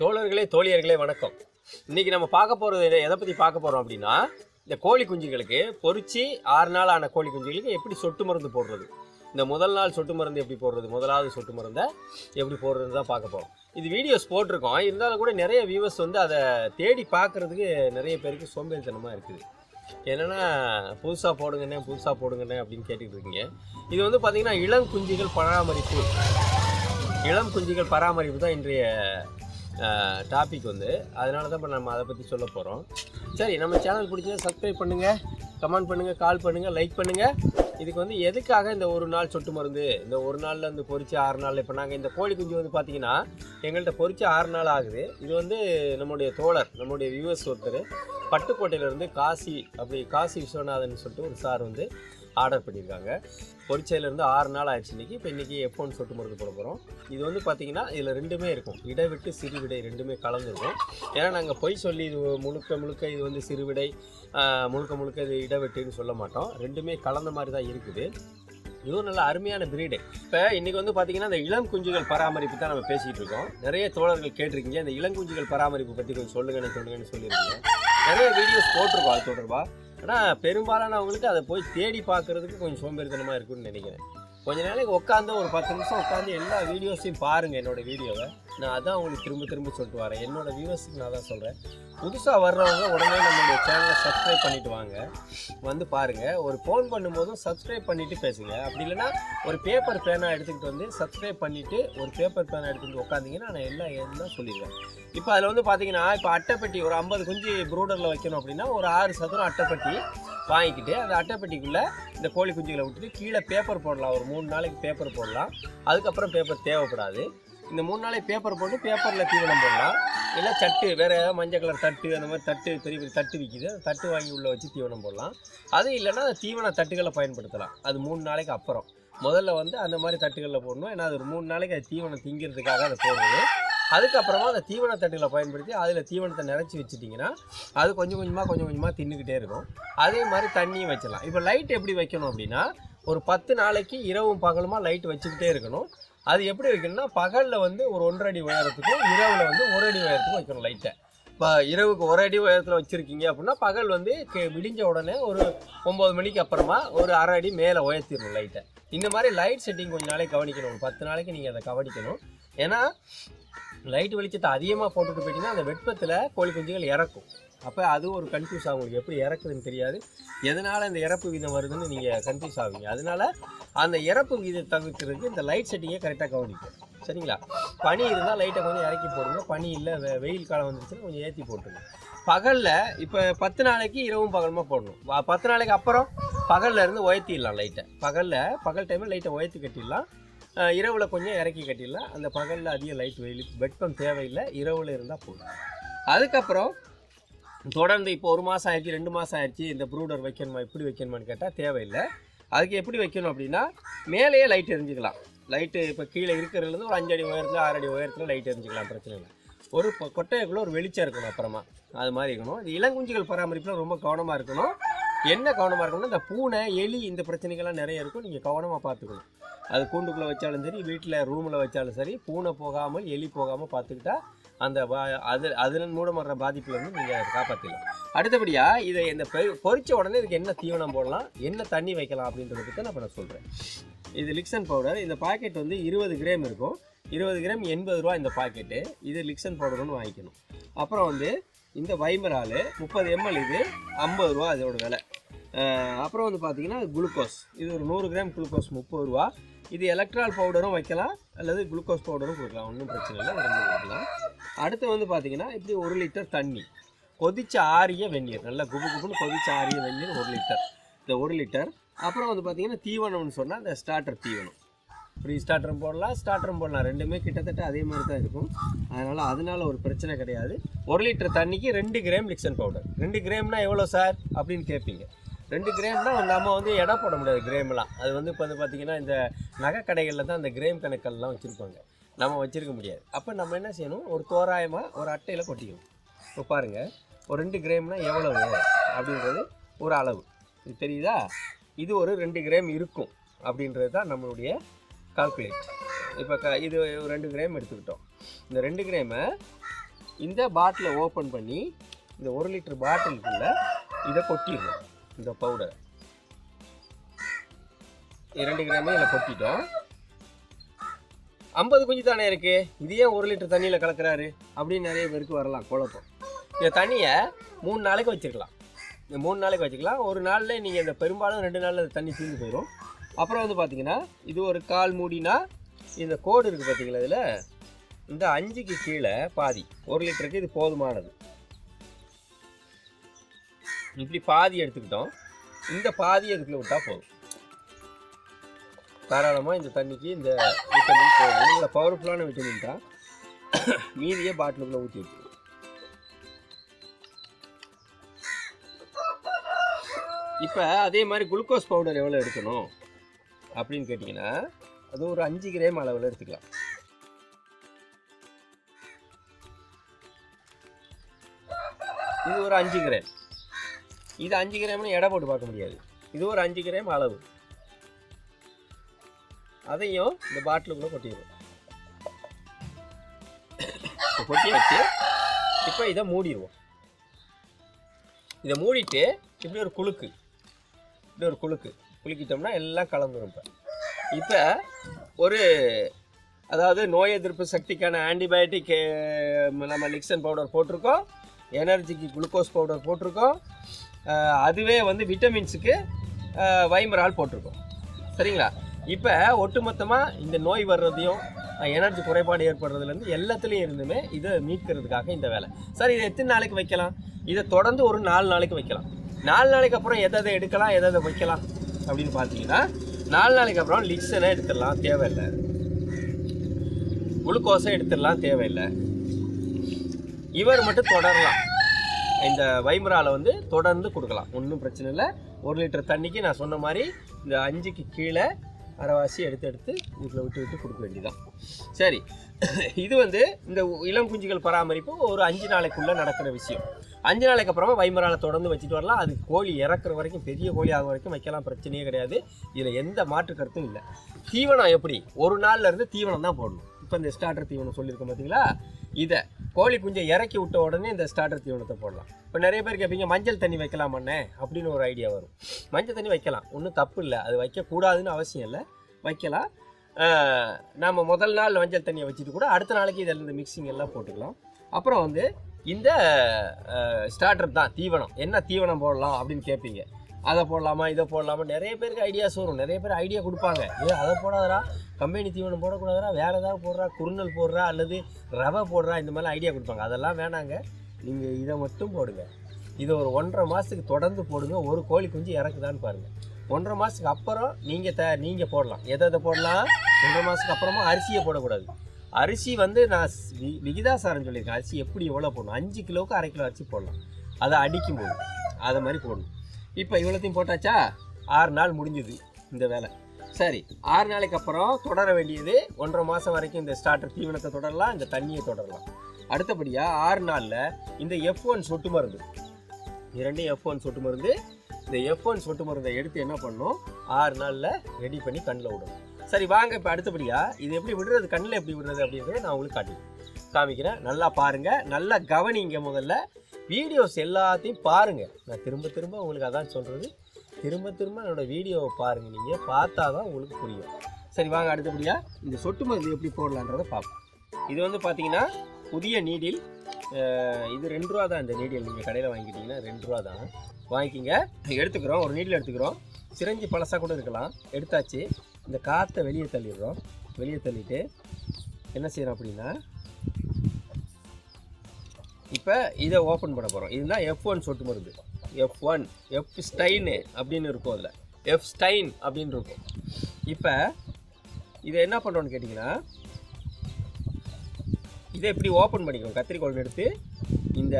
தோழர்களே தோழியர்களே வணக்கம். இன்னைக்கு நம்ம பார்க்க போகிறது எதை பற்றி பார்க்க போகிறோம் அப்படின்னா இந்த கோழி குஞ்சுகளுக்கு பொறிச்சு ஆறு நாள் ஆன கோழி குஞ்சுகளுக்கு எப்படி சொட்டு மருந்து போடுறது? இந்த முதல் நாள் சொட்டு மருந்து எப்படி போடுறது? முதலாவது சொட்டு மருந்தை எப்படி போடுறது தான் பார்க்க போகிறோம் இது வீடியோஸ் போட்டிருக்கோம். இருந்தாலும் கூட நிறைய வியூவர்ஸ் வந்து அதை தேடி பார்க்குறதுக்கு நிறைய பேருக்கு சோம்பேறித்தனமாக இருக்குது. என்னென்னா புதுசாக போடுங்கண்ணே புதுசாக போடுங்கண்ணே அப்படின்னு கேட்டுக்கிட்டு இருக்கீங்க. இது வந்து பார்த்திங்கன்னா இளம் குஞ்சுகள் பராமரிப்பு. இளம் குஞ்சுகள் பராமரிப்பு தான் இன்றைய டாபிக் வந்து. அதனால தான் இப்போ நம்ம அதை பற்றி சொல்ல போகிறோம் சரி நம்ம சேனல் பிடிச்சதை சப்ஸ்கிரைப் பண்ணுங்கள் கமெண்ட் பண்ணுங்கள் கால் பண்ணுங்கள் லைக் பண்ணுங்கள் இதுக்கு வந்து எதுக்காக இந்த ஒரு நாள் சொட்டு மருந்து இந்த ஒரு நாளில் வந்து பொறிச்சு ஆறு நாள் இப்போ நாங்கள் இந்த கோழி குஞ்சு வந்து பார்த்தீங்கன்னா எங்கள்கிட்ட பொறிச்சு ஆறு நாள் ஆகுது. இது வந்து நம்முடைய தோழர் நம்முடைய வியூவர்ஸ் ஒருத்தர் பட்டுக்கோட்டையிலேருந்து காசி அப்படி காசி விஸ்வநாதன் சொல்லிட்டு ஒரு சார் வந்து ஆர்டர் பண்ணியிருக்காங்க. பொரிச்சையிலேருந்து ஆறு நாள் ஆயிடுச்சு இன்றைக்கி இப்போ இன்றைக்கி எஃப்ஒன் சொட்டு மருந்து போட போகிறோம் இது வந்து பார்த்திங்கன்னா இதில் ரெண்டுமே இருக்கும். இடைவிட்டு சிறுவிடை ரெண்டுமே கலந்துருக்கும். ஏன்னா நாங்கள் பொய் சொல்லி இது முழுக்க முழுக்க இது வந்து சிறுவிடை முழுக்க முழுக்க இது இடைவெட்டுன்னு சொல்ல மாட்டோம். ரெண்டுமே கலந்த மாதிரி தான் இருக்குது. இதுவும் நல்ல அருமையான பிரீடு இப்போ இன்றைக்கி வந்து பார்த்திங்கன்னா இந்த இளம் குஞ்சுகள் பராமரிப்பு தான் நம்ம பேசிகிட்டு இருக்கோம். நிறைய தோழர்கள் கேட்டிருக்கீங்க. இந்த இளம் குஞ்சுகள் பராமரிப்பு பற்றி கொஞ்சம் சொல்லுங்கன்னு சொல்லுங்கன்னு சொல்லியிருக்கீங்க. நிறைய வீடியோஸ் போட்டிருக்கோம் அது தொடர்பாக ஆனால் பெரும்பாலானவங்களுக்கு அதை போய் தேடி பார்க்கறதுக்கு கொஞ்சம் சோம்பேறித்தனமாக இருக்குன்னு நினைக்கிறேன். கொஞ்ச நாளைக்கு உட்காந்து ஒரு பத்து நிமிஷம் உட்காந்து எல்லா வீடியோஸையும் பாருங்கள் என்னோடய வீடியோவை நான் அதான் உங்களுக்கு திரும்ப திரும்ப சொல்லிட்டு வரேன். என்னோட வியூவர்ஸுக்கு நான் தான் சொல்கிறேன் புதுசாக வர்றவங்க உடனே நம்மளுடைய சேனலை சப்ஸ்கிரைப் பண்ணிட்டு வாங்க. வந்து பாருங்கள் ஒரு ஃபோன் பண்ணும்போதும் சப்ஸ்கிரைப் பண்ணிவிட்டு பேசுங்க. அப்படி இல்லைன்னா ஒரு பேப்பர் பேனா எடுத்துக்கிட்டு வந்து சப்ஸ்கிரைப் பண்ணிவிட்டு ஒரு பேப்பர் பேனா எடுத்துகிட்டு உட்காந்திங்கன்னா நான் எல்லாம் என்ன சொல்லிடுவேன். இப்போ அதில் வந்து பார்த்தீங்கன்னா இப்போ அட்டைப்பெட்டி ஒரு ஐம்பது குஞ்சு ப்ரூடரில் வைக்கணும் அப்படின்னா ஒரு ஆறு சதுரம் அட்டைப்பெட்டி வாங்கிக்கிட்டு அந்த அட்டைப்பெட்டிக்குள்ளே இந்த கோழி குஞ்சுகளை விட்டுட்டு கீழே பேப்பர் போடலாம். ஒரு மூணு நாளைக்கு பேப்பர் போடலாம். அதுக்கப்புறம் பேப்பர் தேவைப்படாது. இந்த மூணு நாளைக்கு பேப்பர் போட்டு பேப்பரில் தீவனம் போடலாம். இல்லை சட்டு வேறு ஏதாவது மஞ்சள் கலர் தட்டு அந்த மாதிரி தட்டு பெரிய பெரிய தட்டு விற்கிது அந்த தட்டு வாங்கி உள்ளே வச்சு தீவனம் போடலாம். அது இல்லைன்னா அந்த தீவன தட்டுகளை பயன்படுத்தலாம். அது மூணு நாளைக்கு அப்புறம். முதல்ல வந்து அந்த மாதிரி தட்டுகளில் போடணும். ஏன்னா அது ஒரு மூணு நாளைக்கு அது தீவனம் திங்கிறதுக்காக அதை போடுறது. அதுக்கப்புறமா அந்த தீவன தட்டுகளை பயன்படுத்தி அதில் தீவனத்தை நிறச்சி வச்சுட்டிங்கன்னா அது கொஞ்சம் கொஞ்சமாக கொஞ்சம் கொஞ்சமாக தின்னுக்கிட்டே இருக்கும். அதே மாதிரி தண்ணியும் வச்சிடலாம். இப்போ லைட் எப்படி வைக்கணும் அப்படின்னா ஒரு பத்து நாளைக்கு இரவும் பகலுமா லைட் வச்சுக்கிட்டே இருக்கணும். அது எப்படி வைக்கணும்னா பகலில் வந்து ஒரு ஒன்றரை அடி உயரத்துக்கும் இரவில் வந்து ஒரு அடி உயரத்துக்கும் வைக்கணும் லைட்டை இப்போ இரவுக்கு ஒரு அடி உயரத்தில் வச்சுருக்கீங்க அப்படின்னா பகல் வந்து விடிஞ்ச உடனே ஒரு ஒம்பது மணிக்கு அப்புறமா ஒரு அரை அடி மேலே உயர்த்திடணும் லைட்டை இந்த மாதிரி லைட் செட்டிங் கொஞ்ச நாளைக்கு கவனிக்கணும். ஒரு பத்து நாளைக்கு நீங்கள் அதை கவனிக்கணும். ஏன்னா லைட் வெளிச்சத்தை அதிகமாக போட்டுட்டு போயிட்டீங்கன்னா அந்த வெப்பத்தில் கோழி குஞ்சுகள் இறக்கும். அப்போ அது ஒரு கன்ஃபியூஸ் ஆகும். உங்களுக்கு எப்படி இறக்குதுன்னு தெரியாது. எதனால் அந்த இறப்பு வீதம் வருதுன்னு நீங்கள் கன்ஃபியூஸ் ஆவீங்க. அதனால் அந்த இறப்பு வீதத்தை தவிர்க்கிறதுக்கு இந்த லைட் செட்டிங்கை கரெக்டாக கவனிக்கும் சரிங்களா? பனி இருந்தால் லைட்டை கொஞ்சம் இறக்கி போடுங்க. பனி இல்லை வெ- வெயில் காலம் வந்துருச்சுன்னா கொஞ்சம் ஏற்றி போட்டுருங்க. பகலில் இப்போ பத்து நாளைக்கு இரவும் பகலுமா போடணும். பத்து நாளைக்கு அப்புறம் பகலில் இருந்து உயர்த்திடலாம் லைட்டை பகலில் பகல் டைமில் லைட்டை உயர்த்தி கட்டிடலாம். இரவில் கொஞ்சம் இறக்கி கட்டிடலாம். அந்த பகலில் அதிக லைட் வெயில் வெப்பம் தேவையில்லை. இரவில் இருந்தால் போதும். அதுக்கப்புறம் தொடர்ந்து இப்போ ஒரு மாதம் ஆயிடுச்சு ரெண்டு மாதம் ஆயிடுச்சு இந்த ப்ரூடர் வைக்கணுமா எப்படி வைக்கணுமான்னு கேட்டால் தேவையில்லை. அதுக்கு எப்படி வைக்கணும் அப்படின்னா மேலேயே லைட் எரிஞ்சுக்கலாம். லைட்டு இப்போ கீழே இருக்கிறதுலேருந்து ஒரு அஞ்சடி உயரத்தில் ஆறு அடி உயரத்தில் லைட் எரிஞ்சுக்கலாம் பிரச்சனை இல்லை. ஒரு கொட்டையக்குள்ளே கொட்டைக்குள்ளே ஒரு வெளிச்சம் இருக்கணும் அப்புறமா. அது மாதிரி இருக்கணும். இது இளங்குஞ்சுகள் பராமரிப்பில் ரொம்ப கவனமாக இருக்கணும். என்ன கவனமாக இருக்கணும்னா இந்த பூனை எலி இந்த பிரச்சனைகள்லாம் நிறைய இருக்கும். நீங்கள் கவனமாக பார்த்துக்கணும். அது கூண்டுக்குள்ளே வச்சாலும் சரி வீட்டில் ரூமில் வச்சாலும் சரி பூனை போகாமல் எலி போகாமல் பார்த்துக்கிட்டா அந்த பா அது அதன் மூலம் வர்ற பாதிப்புலேருந்து நீங்கள் அதை காப்பாற்றிடலாம் அடுத்தபடியாக இதை இந்த பொறிச்ச உடனே இதுக்கு என்ன தீவனம் போடலாம் என்ன தண்ணி வைக்கலாம் அப்படின்றத பற்றி நான் இப்போ நான் சொல்கிறேன் இது லிக்சன் பவுடர் இந்த பாக்கெட் வந்து இருபது கிராம் இருக்கும். இருபது கிராம் எண்பது ரூபா இந்த பாக்கெட்டு இது லிக்சன் பவுடர்னு வாங்கிக்கணும். அப்புறம் வந்து இந்த வைமரால் முப்பது எம்எல் இது ஐம்பது ரூபா அதோட விலை. அப்புறம் வந்து பார்த்தீங்கன்னா குளுக்கோஸ் இது ஒரு நூறு கிராம் குளுக்கோஸ் முப்பது ரூபா. இது எலக்ட்ரால் பவுடரும் வைக்கலாம் அல்லது குளுக்கோஸ் பவுடரும் கொடுக்கலாம். ஒன்றும் பிரச்சனை இல்லை ரெண்டு கொடுக்கலாம். அடுத்து வந்து பார்த்தீங்கன்னா இப்படி ஒரு லிட்டர் தண்ணி. கொதிச்ச ஆரிய வெந்நீர். நல்லா குபு குபுன்னு கொதிச்ச ஆரிய வெந்நீர் ஒரு லிட்டர் இந்த ஒரு லிட்டர் அப்புறம் வந்து பார்த்தீங்கன்னா தீவனம்னு சொன்னால் இந்த ஸ்டார்டர் தீவனம். ஃப்ரீ ஸ்டார்டரும் போடலாம் ஸ்டார்டரும் போடலாம். ரெண்டுமே கிட்டத்தட்ட அதே மாதிரி தான் இருக்கும். அதனால் அதனால ஒரு பிரச்சனை கிடையாது. ஒரு லிட்டர் தண்ணிக்கு ரெண்டு கிராம் லிக்சன் பவுடர் ரெண்டு கிராம்னா எவ்வளோ சார் அப்படின்னு கேட்பீங்க ரெண்டு கிராம்னா நம்ம வந்து எடை போட முடியாது கிரேம்லாம் அது வந்து இப்போ வந்து பார்த்தீங்கன்னா இந்த நகை கடைகளில் தான் அந்த கிரேம் கணக்கெல்லாம் வச்சுருப்பாங்க. நம்ம வச்சுருக்க முடியாது. அப்போ நம்ம என்ன செய்யணும்? ஒரு தோராயமாக ஒரு அட்டையில் கொட்டிக்கணும். இப்போ பாருங்கள் ஒரு ரெண்டு கிராம்னா எவ்வளவு? அப்படின்றது ஒரு அளவு. இது தெரியுதா? இது ஒரு ரெண்டு கிராம் இருக்கும். அப்படின்றது தான் நம்மளுடைய கால்குலேட் இப்போ க இது ஒரு ரெண்டு கிராம் எடுத்துக்கிட்டோம். இந்த ரெண்டு கிராமை இந்த பாட்டிலை ஓப்பன் பண்ணி இந்த ஒரு லிட்டர் பாட்டிலுக்குள்ளே இதை கொட்டிடணும். இந்த பவுடர் இரண்டு கிராமே இதில் கொட்டிட்டோம். ஐம்பது குஞ்சு தானே இருக்குது இது ஏன் ஒரு லிட்டர் தண்ணியில் கலக்கிறாரு. அப்படின்னு நிறைய பேருக்கு வரலாம் குழப்பம். இந்த தண்ணியை மூணு நாளைக்கு வச்சுருக்கலாம். இந்த மூணு நாளைக்கு வச்சுக்கலாம். ஒரு நாளில் நீங்கள் இந்த பெரும்பாலும் ரெண்டு நாளில் தண்ணி தீர்ந்து போயிடும் அப்புறம் வந்து பார்த்தீங்கன்னா இது ஒரு கால் மூடினா இந்த கோடு இருக்குது பார்த்தீங்களா இதில்? இந்த அஞ்சுக்கு கீழே பாதி. ஒரு லிட்டருக்கு இது போதுமானது. இப்படி பாதி எடுத்துக்கிட்டோம். இந்த பாதி அதுக்குள்ள விட்டால் போதும். தாராளமாக இந்த தண்ணிக்கு இந்த விட்டமின் போதும் பவர்ஃபுல்லான விட்டமின் தான். மீதியே பாட்டிலுக்குள்ளே ஊற்றி வச்சுக்கணும் இப்போ அதே மாதிரி குளுக்கோஸ் பவுடர் எவ்வளோ எடுக்கணும்? அப்படின்னு கேட்டிங்கன்னா அது ஒரு அஞ்சு கிராம் அளவில் எடுத்துக்கலாம். இது ஒரு அஞ்சு கிராம் இது அஞ்சு கிராம்னு எடை போட்டு பார்க்க முடியாது. இது ஒரு அஞ்சு கிராம் அளவு. அதையும் இந்த பாட்டிலுக்குள்ளே கொட்டிடுவோம் இப்போ கொட்டி வச்சு இப்போ இதை மூடிடுவோம் இதை மூடிட்டு இப்படி ஒரு குழுக்கு இப்படி ஒரு குழுக்கு குலுக்கிட்டோம்னா எல்லாம் கலந்துரும் இப்போ. இப்போ ஒரு அதாவது நோய் எதிர்ப்பு சக்திக்கான ஆன்டிபயோட்டிக் நம்ம லிக்சன் பவுடர் போட்டிருக்கோம். எனர்ஜிக்கு குளுக்கோஸ் பவுடர் போட்டிருக்கோம். அதுவே வந்து விட்டமின்ஸுக்கு வைமரால் போட்டிருக்கோம். சரிங்களா? இப்போ ஒட்டுமொத்தமாக இந்த நோய் வர்றதையும் எனர்ஜி குறைபாடு ஏற்படுறதுலேருந்து எல்லாத்துலேயும் இருந்துமே இதை மீட்கிறதுக்காக இந்த வேலை. சார் இதை எத்தனை நாளைக்கு வைக்கலாம்? இதை தொடர்ந்து ஒரு நாலு நாளைக்கு வைக்கலாம். நாலு நாளைக்கு அப்புறம் எதை எதை எடுக்கலாம் எதை எதை வைக்கலாம் அப்படின்னு பார்த்தீங்கன்னா நாலு நாளைக்கு அப்புறம் லிக்ஸனை எடுத்துடலாம் தேவையில்லை. குளுக்கோஸை எடுத்துடலாம் தேவையில்லை. இவர் மட்டும் தொடரலாம். இந்த வைமுறாவில் வந்து தொடர்ந்து கொடுக்கலாம். ஒன்றும் பிரச்சனை இல்லை. ஒரு லிட்டர் தண்ணிக்கு நான் சொன்ன மாதிரி இந்த அஞ்சுக்கு கீழே அரைவாசி எடுத்து எடுத்து வீட்டில் விட்டு விட்டு கொடுக்க வேண்டியதான் சரி. இது வந்து இந்த இளம் குஞ்சுகள் பராமரிப்பு ஒரு அஞ்சு நாளைக்குள்ளே நடக்கிற விஷயம். அஞ்சு நாளைக்கு அப்புறமா வைமரால தொடர்ந்து வச்சுட்டு வரலாம். அது கோழி இறக்குற வரைக்கும் பெரிய கோழி ஆகும் வரைக்கும் வைக்கலாம். பிரச்சனையே கிடையாது. இதில் எந்த மாற்று கருத்தும் இல்லை. தீவனம் எப்படி? ஒரு நாள்லேருந்து தீவனம் தான் போடணும். இப்போ இந்த ஸ்டார்டர் தீவனம் சொல்லியிருக்கோம் பார்த்தீங்களா இதை கோழி குஞ்சை இறக்கி விட்ட உடனே இந்த ஸ்டார்டர் தீவனத்தை போடலாம். இப்போ நிறைய பேர் கேட்பீங்க மஞ்சள் தண்ணி வைக்கலாமாண்ணே? அப்படின்னு ஒரு ஐடியா வரும். மஞ்சள் தண்ணி வைக்கலாம். ஒன்றும் தப்பு இல்லை. அது வைக்கக்கூடாதுன்னு அவசியம் இல்லை. வைக்கலாம். நம்ம முதல் நாள் மஞ்சள் தண்ணியை வச்சுட்டு கூட அடுத்த நாளைக்கு இதில் இந்த மிக்சிங் எல்லாம் போட்டுக்கலாம். அப்புறம் வந்து இந்த ஸ்டார்டர் தான் தீவனம். என்ன தீவனம் போடலாம் அப்படின்னு கேட்பீங்க அதை போடலாமா இதை போடலாமா? நிறைய பேருக்கு ஐடியாஸ் வரும். நிறைய பேர் ஐடியா கொடுப்பாங்க. ஏ அதை போடாதரா கம்பெனி தீவனம் போடக்கூடாதரா வேறு ஏதாவது போடுறா குறுநல் போடுறா அல்லது ரவை போடுறா இந்த மாதிரிலாம் ஐடியா கொடுப்பாங்க. அதெல்லாம் வேணாங்க. நீங்கள் இதை மட்டும் போடுங்க. இதை ஒரு ஒன்றரை மாதத்துக்கு தொடர்ந்து போடுங்க. ஒரு கோழி குஞ்சு இறக்குதான்னு பாருங்கள் ஒன்றரை மாதத்துக்கு அப்புறம் நீங்கள் த நீங்கள் போடலாம். எதை எதை போடலாம்? ஒன்றரை மாதத்துக்கு அப்புறமா அரிசியை போடக்கூடாது. அரிசி வந்து நான் வி- விகிதாசாரம் சொல்லியிருக்கேன். அரிசி எப்படி எவ்வளோ போடணும்? அஞ்சு கிலோவுக்கு அரை கிலோ அரிசி போடலாம். அதை அடிக்கும் போது அதை மாதிரி போடணும். இப்போ இவ்வளோத்தையும் போட்டாச்சா? ஆறு நாள் முடிஞ்சுது இந்த வேலை. சரி ஆறு நாளைக்கு அப்புறம் தொடர வேண்டியது ஒன்றரை மாதம் வரைக்கும் இந்த ஸ்டார்டர் தீவனத்தை தொடரலாம் இந்த தண்ணியை தொடரலாம். அடுத்தபடியாக ஆறு நாளில் இந்த எஃப் ஒன் சொட்டு மருந்து. இரண்டையும் எஃப் ஒன் சொட்டு மருந்து. இந்த எஃப் ஒன் சொட்டு மருந்தை எடுத்து என்ன பண்ணணும்? ஆறு நாளில் ரெடி பண்ணி கண்ணில் விடணும். சரி வாங்க இப்போ அடுத்தபடியாக இது எப்படி விடுறது கண்ணில் எப்படி விடுறது அப்படின்றத நான் உங்களுக்கு காட்டி காமிக்கிறேன். நல்லா பாருங்கள் நல்லா கவனிங்க முதல்ல. வீடியோஸ் எல்லாத்தையும் பாருங்கள் நான் திரும்ப திரும்ப உங்களுக்கு அதான் சொல்கிறது திரும்ப திரும்ப என்னோட வீடியோவை பாருங்கள் நீங்கள் பார்த்தா தான் உங்களுக்கு புரியும். சரி வாங்க அடுத்தபடியாக இந்த சொட்டு மருந்து எப்படி போடலான்றதை பார்ப்போம். இது வந்து பார்த்தீங்கன்னா புதிய நீடில். இது ரெண்டு ரூபா தான் இந்த நீடில். நீங்கள் கடையில் வாங்கிட்டீங்கன்னா ரெண்டு ரூபா தான். வாங்கிக்கிங்க. எடுத்துக்கிறோம். ஒரு நீடில் எடுத்துக்கிறோம். சிரஞ்சி பழசாக கூட இருக்கலாம். எடுத்தாச்சு. இந்த காற்றை வெளியே தள்ளிடுறோம். வெளியே தள்ளிட்டு என்ன செய்கிறோம் அப்படின்னா இப்போ இதை ஓப்பன் பண்ண போகிறோம் இதுதான் எஃப் ஒன் சொட்டு மருந்து. எஃப் ஒன் எஃப் ஸ்டைனு அப்படின்னு இருக்கும் அதில். எஃப் ஸ்டைன் அப்படின்னு இருக்கும். இப்போ இதை என்ன பண்ணுறோன்னு கேட்டிங்கன்னா இதை இப்படி ஓப்பன் பண்ணிக்கிறோம் கத்திரிக்கோல் எடுத்து இந்த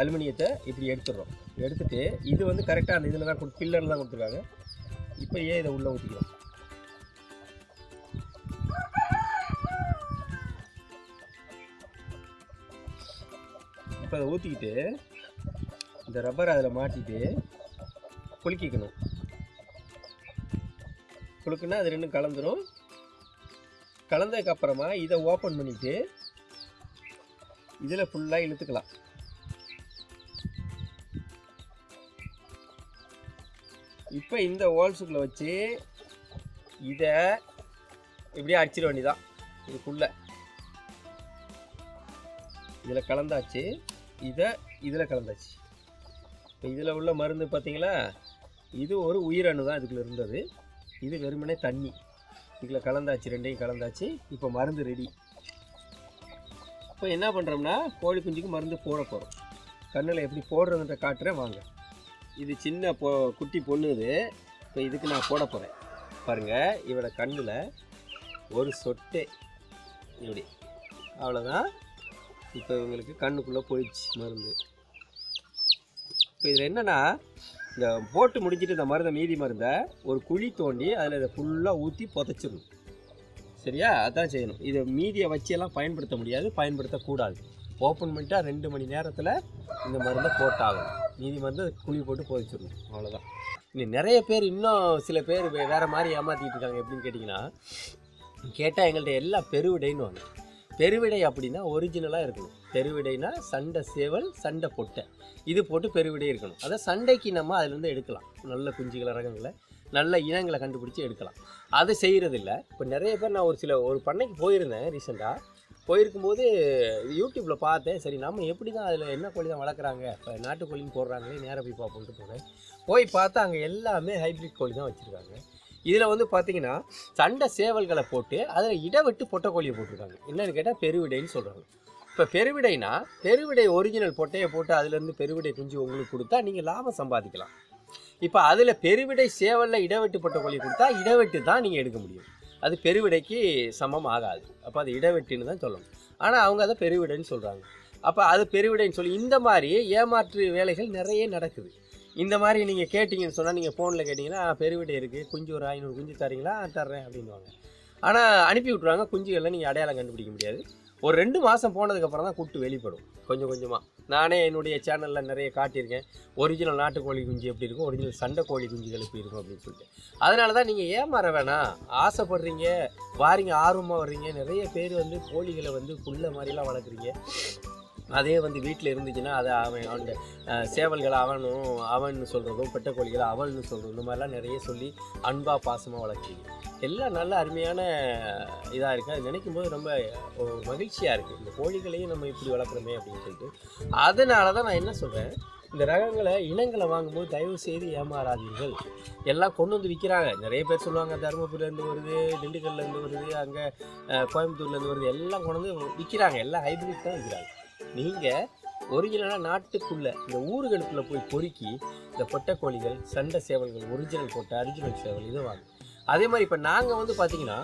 அலுமினியத்தை இப்படி எடுத்துடுறோம். எடுத்துகிட்டு இது வந்து கரெக்டாக அந்த இதில் தான் கொடு பில்லரில் தான் கொடுத்துருக்காங்க. இப்போ ஏன் இதை உள்ளே ஊற்றிக்கிறோம் அதை ஊற்றிக்கிட்டு இந்த ரப்பரை அதில் மாட்டிட்டு குலுக்கிக்கணும். குலுக்குன்னா அது ரெண்டும் கலந்துடும் கலந்ததுக்கப்புறமா இதை ஓப்பன் பண்ணிவிட்டு இதில் ஃபுல்லாக இழுத்துக்கலாம். இப்போ இந்த ஹோல்ஸுக்குள்ளே வச்சு இதை இப்படியே அடிச்சிட வேண்டியதான் இதுக்குள்ளே இதில் கலந்தாச்சு. இதை இதில் கலந்தாச்சு. இப்போ இதில் உள்ள மருந்து பார்த்திங்களா இது ஒரு உயிரணு தான் இதுக்குள்ள இருந்தது. இது வெறுமனே தண்ணி. இதில் கலந்தாச்சு ரெண்டையும் கலந்தாச்சு. இப்போ மருந்து ரெடி இப்போ என்ன பண்ணுறோம்னா கோழி குஞ்சுக்கு மருந்து போட போகிறோம் கண்ணில் எப்படி போடுறதுன்ற காட்டுறேன் வாங்க. இது சின்ன பொ குட்டி பொண்ணு இது. இப்போ இதுக்கு நான் போட போகிறேன் பாருங்கள் இவட கண்ணில் ஒரு சொட்டு. இப்படி. அவ்வளோதான் இப்போ இவங்களுக்கு கண்ணுக்குள்ளே போயிடுச்சு மருந்து. இப்போ இதில் என்னென்னா இந்த போட்டு முடிஞ்சிட்டு இந்த மருந்தை மீதி மருந்தை ஒரு குழி தோண்டி அதில் இதை ஃபுல்லாக ஊற்றி புதைச்சிடணும். சரியா? அதான் செய்யணும். இதை மீதியை வச்சியெல்லாம் பயன்படுத்த முடியாது பயன்படுத்தக்கூடாது. ஓப்பன் பண்ணிட்டா ரெண்டு மணி நேரத்தில் இந்த மருந்தை போட்டாகும் மீதி மருந்து குழி போட்டு புதைச்சிடணும். அவ்வளோதான் இனி நிறைய பேர் இன்னும் சில பேர் வேறு மாதிரி ஏமாற்றிக்கிட்டு இருக்காங்க எப்படின்னு கேட்டிங்கன்னா கேட்டால் எங்கள்கிட்ட எல்லாம் பெருவிடைன்னு வாங்க பெருவிடை அப்படின்னா ஒரிஜினலாக இருக்கணும். பெருவிடைனா சண்டை சேவல் சண்டை பொட்டை. இது போட்டு பெருவிடை இருக்கணும். அதை சண்டைக்கு நம்ம அதுலேருந்து எடுக்கலாம். நல்ல குஞ்சுகளை ரகங்களை நல்ல இனங்களை கண்டுபிடிச்சி எடுக்கலாம். அதை செய்கிறதில்ல இப்போ நிறைய பேர் நான் ஒரு சில ஒரு பண்ணைக்கு போயிருந்தேன் ரீசெண்டாக போயிருக்கும்போது யூடியூப்பில் பார்த்தேன். சரி நம்ம எப்படி தான் அதில் என்ன கோழி தான் வளர்க்குறாங்க? இப்போ நாட்டுக்கோழின்னு போடுறாங்களே நேராக போய் பார்ப்போம்ட்டு போனேன். போய் பார்த்தா அங்கே எல்லாமே ஹைப்ரிட் கோழி தான் வச்சுருக்காங்க. இதில் வந்து பார்த்தீங்கன்னா சண்டை சேவல்களை போட்டு அதில் இடவிட்டு பொட்டைக்கோழியை போட்டிருக்காங்க. என்னன்னு கேட்டால் பெருவிடைன்னு சொல்கிறாங்க இப்போ பெருவிடைனா பெருவிடை ஒரிஜினல் பொட்டையை போட்டு அதுலேருந்து பெருவிடை குஞ்சு உங்களுக்கு கொடுத்தா நீங்கள் லாபம் சம்பாதிக்கலாம். இப்போ அதில் பெருவிடை சேவலில் இடவெட்டு பொட்டக்கோழி கொடுத்தா இடவெட்டு தான் நீங்கள் எடுக்க முடியும். அது பெருவிடைக்கு சமம் ஆகாது. அப்போ அது இடவெட்டுன்னு தான் சொல்லணும். ஆனால் அவங்க அதை பெருவிடைன்னு சொல்கிறாங்க அப்போ அது பெருவிடைன்னு சொல்லி இந்த மாதிரி ஏமாற்று வேலைகள் நிறைய நடக்குது. இந்த மாதிரி நீங்கள் கேட்டிங்கன்னு சொன்னால் நீங்கள் ஃபோனில் கேட்டிங்கன்னா பெருவிட்டை இருக்குது குஞ்சு ஒரு ஐநூறு குஞ்சு தரீங்களா? தர்றேன் அப்படின்வாங்க ஆனால் அனுப்பி விட்ருவாங்க குஞ்சுகளில் நீங்கள் அடையாளம் கண்டுபிடிக்க முடியாது. ஒரு ரெண்டு மாதம் போனதுக்கப்புறம் தான் கூட்டு வெளிப்படும். கொஞ்சம் கொஞ்சமாக நானே என்னுடைய சேனலில் நிறைய காட்டியிருக்கேன். ஒரிஜினல் நாட்டுக்கோழி குஞ்சு எப்படி இருக்கும்? ஒரிஜினல் சண்டை கோழி குஞ்சுகள் எப்படி இருக்கும் அப்படின்னு சொல்லிட்டு. அதனால தான் நீங்கள் ஏமாற வேணாம். ஆசைப்படுறீங்க. வாரிங்க ஆர்வமாக வர்றீங்க. நிறைய பேர் வந்து கோழிகளை வந்து புல்ல மாதிரிலாம் வளர்க்குறீங்க. அதே வந்து வீட்டில் இருந்துச்சுன்னா அதை அவன் அந்த சேவல்களை அவனும் அவன் சொல்கிறதும் பெட்ட கோழிகளை அவள்னு சொல்கிறதும் இந்த மாதிரிலாம் நிறைய சொல்லி அன்பாக பாசமாக வளர்க்குறீங்க எல்லாம் நல்ல அருமையான இதாக இருக்குது அது நினைக்கும் போது ரொம்ப மகிழ்ச்சியாக இருக்குது இந்த கோழிகளையும் நம்ம இப்படி வளர்க்குறோமே அப்படின்னு சொல்லிட்டு. அதனால தான் நான் என்ன சொல்கிறேன் இந்த ரகங்களை இனங்களை வாங்கும்போது தயவு செய்து ஏமாறாதீர்கள். எல்லாம் கொண்டு வந்து விற்கிறாங்க நிறைய பேர் சொல்லுவாங்க தருமபுரிலேருந்து வருது திண்டுக்கல்லேருந்து வருது அங்கே கோயம்புத்தூர்லேருந்து வருது. எல்லாம் கொண்டு வந்து விற்கிறாங்க எல்லாம் ஹைப்ரிட் தான் விற்கிறாங்க நீங்கள் ஒரிஜினலாக நாட்டுக்குள்ளே இந்த ஊர்களுக்குள்ளே போய் பொறுக்கி இந்த பொட்டை கோழிகள் சண்டை சேவல்கள் ஒரிஜினல் போட்ட அரிஜினல் சேவல் இதை வாங்க. அதே மாதிரி இப்போ நாங்கள் வந்து பார்த்தீங்கன்னா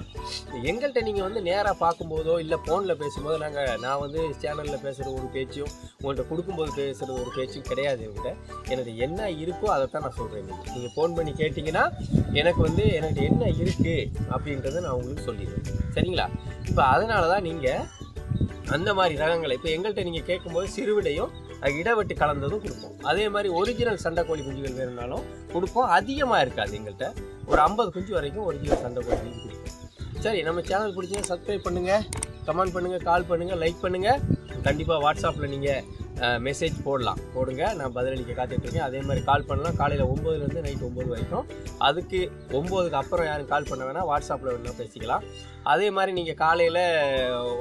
எங்கள்கிட்ட நீங்கள் வந்து நேராக பார்க்கும்போதோ இல்லை ஃபோனில் பேசும்போதோ நாங்கள் நான் வந்து சேனலில் பேசுகிற ஒரு பேச்சும் உங்கள்கிட்ட கொடுக்கும்போது பேசுகிற ஒரு பேச்சும் கிடையாது என்கிட்ட. எனக்கு என்ன இருக்கோ அதை தான் நான் சொல்கிறேன் நீங்கள் நீங்கள் ஃபோன் பண்ணி கேட்டிங்கன்னா எனக்கு வந்து எனக்கு என்ன இருக்குது அப்படின்றத நான் உங்களுக்கு சொல்லிடுவேன் சரிங்களா? இப்போ அதனால தான் நீங்கள் அந்த மாதிரி ரகங்களை இப்போ எங்கள்கிட்ட நீங்கள் கேட்கும்போது சிறுவிடையும் அது இடவெட்டு கலந்ததும் கொடுப்போம். அதே மாதிரி ஒரிஜினல் சண்டை கோழி குஞ்சுகள் வேணும்னாலும் கொடுப்போம். அதிகமாக இருக்காது எங்கள்கிட்ட ஒரு ஐம்பது குஞ்சு வரைக்கும் ஒரிஜினல் சண்டை கோழி குஞ்சு கொடுப்போம். சரி நம்ம சேனல் பிடிச்சிங்க சப்ஸ்கிரைப் பண்ணுங்கள் கமெண்ட் பண்ணுங்கள் கால் பண்ணுங்கள் லைக் பண்ணுங்கள் கண்டிப்பாக வாட்ஸ்அப்பில் நீங்கள் மெசேஜ் போடலாம். போடுங்க. நான் பதிலளிக்க காத்துட்ருக்கேன். அதே மாதிரி கால் பண்ணலாம். காலையில் ஒம்போதுலேருந்து நைட் ஒம்பது வரைக்கும். அதுக்கு ஒம்போதுக்கு அப்புறம் யாரும் கால் பண்ண வேணாம். வாட்ஸ்அப்பில் வேணால் பேசிக்கலாம். அதே மாதிரி நீங்கள் காலையில்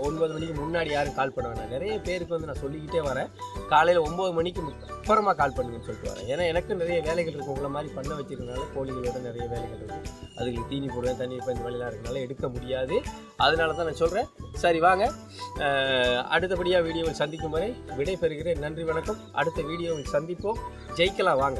ஒன்பது மணிக்கு முன்னாடி யாரும் கால் பண்ண வேணாம். நிறைய பேருக்கு வந்து நான் சொல்லிக்கிட்டே வரேன். காலையில் ஒம்பது மணிக்கு அப்புறமா கால் பண்ணுங்கன்னு சொல்லிட்டு வரேன். ஏன்னா எனக்கு நிறைய வேலைகள் இருக்கும். உங்களை மாதிரி பண்ண வச்சிருக்கனால கோழிகளோட நிறைய வேலைகள் இருக்குது அதுக்கு தீனி போடுவேன். தண்ணி இப்போ இந்த வேலையெல்லாம் இருக்கனால எடுக்க முடியாது. அதனால தான் நான் சொல்கிறேன் சரி வாங்க. அடுத்தபடியாக வீடியோவில் சந்திக்கும் வரை விடை பெறுகிறேன் நன்றி வணக்கம். அடுத்த வீடியோவில் சந்திப்போம். ஜெயிக்கலாம் வாங்க.